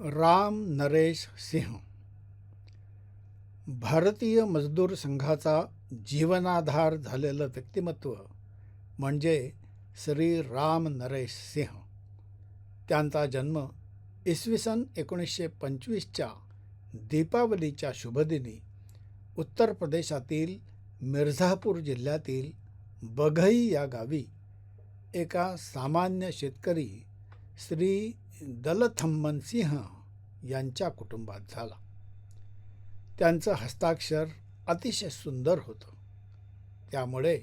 राम नरेश सिंह. भारतीय मजदूर संघाचा जीवनाधार झालेलं व्यक्तिमत्व म्हणजे श्री राम नरेश सिंह. त्यांचा जन्म इसवी सन एकोणीसशे पंचवीसच्या दीपावलीच्या शुभदिनी उत्तर प्रदेशातील मिर्झापूर जिल्ह्यातील बघई या गावी एका सामान्य शेतकरी श्री दलथम्मन सिंह यांच्या कुटुंबात झाला. त्यांचं हस्ताक्षर अतिशय सुंदर होतं. त्यामुळे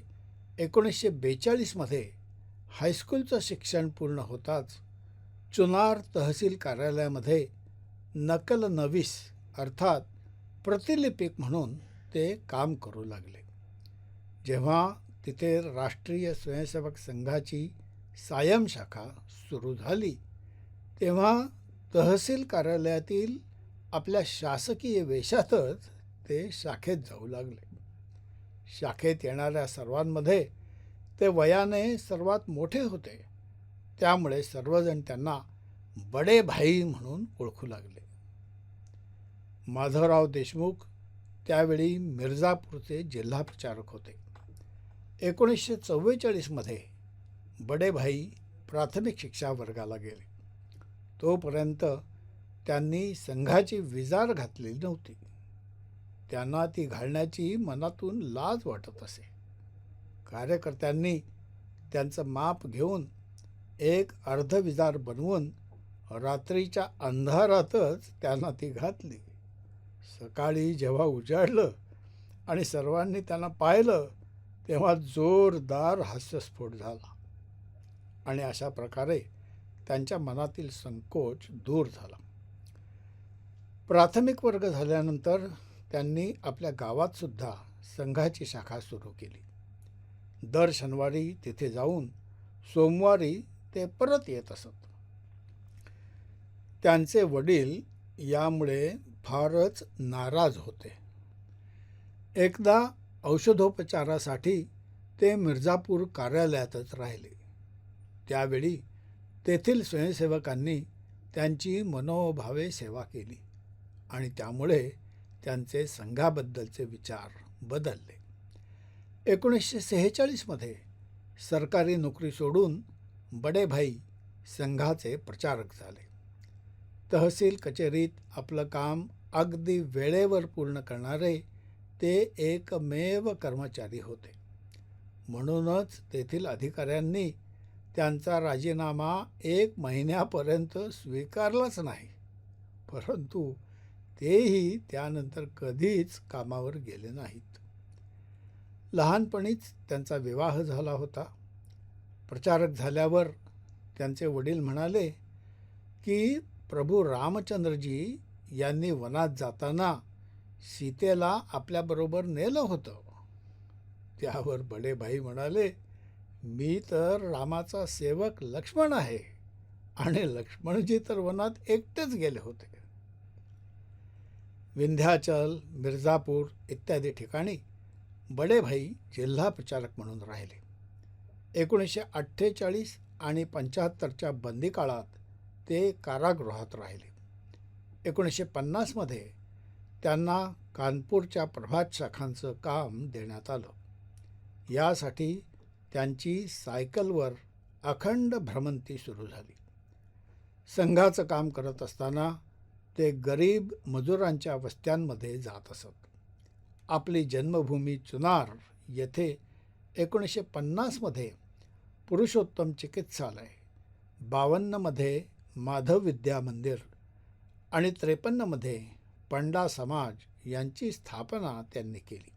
एकोणीसशे बेचाळीसमध्ये हायस्कूलचं शिक्षण पूर्ण होताच चुनार तहसील कार्यालयामध्ये नकल नवीस अर्थात प्रतिलिपिक म्हणून ते काम करू लागले. जेव्हा तिथे राष्ट्रीय स्वयंसेवक संघाची सायम शाखा सुरू झाली तेव्हा तहसील कार्यालयातील आपल्या शासकीय वेशातच ते शाखेत जाऊ लागले. शाखेत येणाऱ्या सर्वांमध्ये ते वयाने सर्वात मोठे होते. त्यामुळे सर्वजण त्यांना बडे भाई म्हणून ओळखू लागले. माधवराव देशमुख त्यावेळी मिर्झापूरचे जिल्हा प्रचारक होते. एकोणीसशे चव्वेचाळीसमध्ये बडेभाई प्राथमिक शिक्षा वर्गाला गेले. तोपर्यंत त्यांनी संघाची विजार घातलेली नव्हती. त्यांना ती घालण्याची मनातून लाज वाटत असे. कार्यकर्त्यांनी त्यांचं माप घेऊन एक अर्धविजार बनवून रात्रीच्या अंधारातच त्यांना ती घातली. सकाळी जेव्हा उजाडलं आणि सर्वांनी त्यांना पाहिलं तेव्हा जोरदार हास्यस्फोट झाला. आणि अशा प्रकारे त्यांच्या मनातील संकोच दूर झाला. प्राथमिक वर्ग झाल्यानंतर त्यांनी आपल्या गावात सुद्धा संघाची शाखा सुरू केली. दर शनिवारी तिथे जाऊन सोमवारी ते परत येत असत. त्यांचे वडील यामुळे फारच नाराज होते. एकदा औषधोपचारासाठी ते मिर्झापूर कार्यालयातच राहिले. त्यावेळी तेथील स्वयंसेवकांनी त्यांची मनोभावे सेवा केली आणि त्यामुळे त्यांचे संघाबद्दलचे विचार बदलले. एकोणीसशे सेहेचाळीसमध्ये सरकारी नोकरी सोडून बडेभाई संघाचे प्रचारक झाले. तहसील कचेरीत आपलं काम अगदी वेळेवर पूर्ण करणारे ते एकमेव कर्मचारी होते. म्हणूनच तेथील अधिकाऱ्यांनी त्यांचा राजीनामा एक महिन्यापर्यंत स्वीकारलाच नाही. परंतु तेही त्यानंतर कधीच कामावर गेले नाहीत. लहानपणीच त्यांचा विवाह झाला होता. प्रचारक झाल्यावर त्यांचे वडील म्हणाले की प्रभू रामचंद्रजी यांनी वनात जाताना सीतेला आपल्याबरोबर नेलं होतं. त्यावर बडेभाई म्हणाले मी तर रामाचा सेवक लक्ष्मण आहे आणि लक्ष्मणजी तर वनात एकटेच गेले होते. विंध्याचल मिर्झापूर इत्यादी ठिकाणी बडेभाई जिल्हा प्रचारक म्हणून राहिले. एकोणीसशे अठ्ठेचाळीस आणि पंच्याहत्तरच्या बंदी काळात ते कारागृहात राहिले. एकोणीसशे पन्नासमध्ये त्यांना कानपूरच्या प्रभात शाखांचं काम देण्यात आलं. यासाठी त्यांची सायकलवर अखंड भ्रमंती सुरू झाली. संघाचं काम करत असताना ते गरीब मजुरांच्या वस्त्यांमध्ये जात असत. आपली जन्मभूमी चुनार येथे एकोणीसशे पन्नासमध्ये पुरुषोत्तम चिकित्सालय बावन्नमध्ये माधव विद्या मंदिर आणि त्रेपन्नमध्ये पंडा समाज यांची स्थापना त्यांनी केली.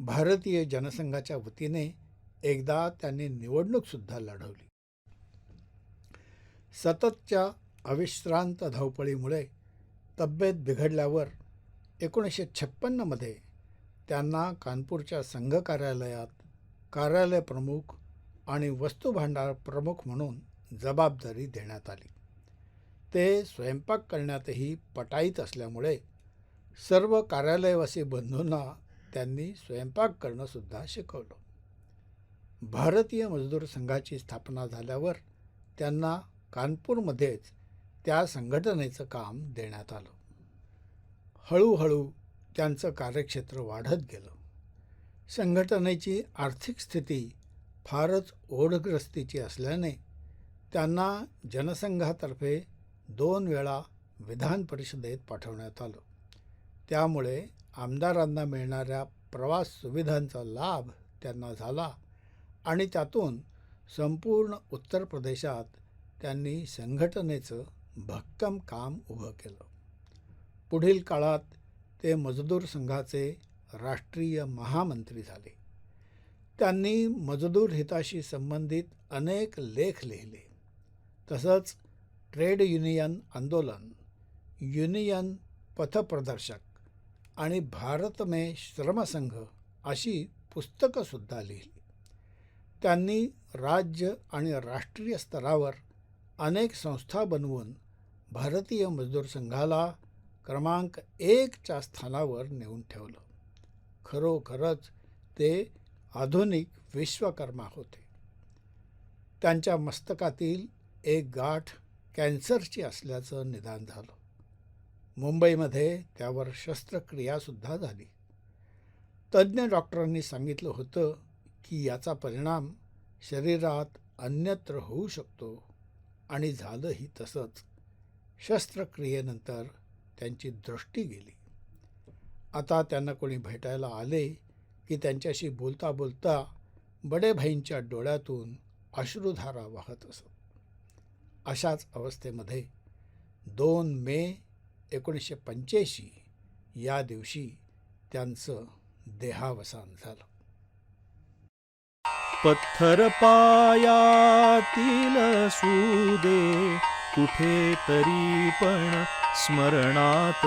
भारतीय जनसंघाच्या वतीने एकदा त्यांनी निवडणूकसुद्धा लढवली. सततच्या अविश्रांत धावपळीमुळे तब्येत बिघडल्यावर एकोणीसशे छप्पन्नमध्ये त्यांना कानपूरच्या संघ कार्यालयात कार्यालय प्रमुख आणि वस्तूभांडार प्रमुख म्हणून जबाबदारी देण्यात आली. ते स्वयंपाक करण्यातही पटाईत असल्यामुळे सर्व कार्यालयवासी बंधूंना त्यांनी स्वयंपाक करणंसुद्धा शिकवलं. भारतीय मजदूर संघाची स्थापना झाल्यावर त्यांना कानपूरमध्येच त्या संघटनेचं काम देण्यात आलं. हळूहळू त्यांचं कार्यक्षेत्र वाढत गेलं. संघटनेची आर्थिक स्थिती फारच ओढग्रस्तीची असल्याने त्यांना जनसंघातर्फे दोन वेळा विधान परिषदेत पाठवण्यात आलं. त्यामुळे आमदारांना मिळणाऱ्या प्रवास सुविधांचा लाभ त्यांना झाला. आणि त्यातून संपूर्ण उत्तर प्रदेशात त्यांनी संघटनेचं भक्कम काम उभं केलं. पुढील काळात ते मजदूर संघाचे राष्ट्रीय महामंत्री झाले. त्यांनी मजदूर हिताशी संबंधित अनेक लेख लिहिले. तसंच ट्रेड युनियन आंदोलन युनियन पथप्रदर्शक आणि भारत में श्रमसंघ अशी पुस्तकंसुद्धा लिहिली. त्यांनी राज्य आणि राष्ट्रीय स्तरावर अनेक संस्था बनवून भारतीय मजदूर संघाला क्रमांक एकच्या स्थानावर नेऊन ठेवलं. खरोखरच ते आधुनिक विश्वकर्मा होते. त्यांच्या मस्तकातील एक गाठ कॅन्सरची असल्याचं निदान झालं. मुंबईमध्ये त्यावर शस्त्रक्रियासुद्धा झाली. तज्ज्ञ डॉक्टरांनी सांगितलं होतं की याचा परिणाम शरीरात अन्यत्र होऊ शकतो. आणि झालंही तसंच. शस्त्रक्रियेनंतर त्यांची दृष्टी गेली. आता त्यांना कोणी भेटायला आले की त्यांच्याशी बोलता बोलता बडेभाईंच्या डोळ्यातून अश्रुधारा वाहत असत. अशाच अवस्थेमध्ये दोन मे एकोणीसशे पंच्याऐंशी या दिवशी त्यांचं देहावसान झालं. पत्थर पायातील सुदे कुठे तरी पण स्मरणात.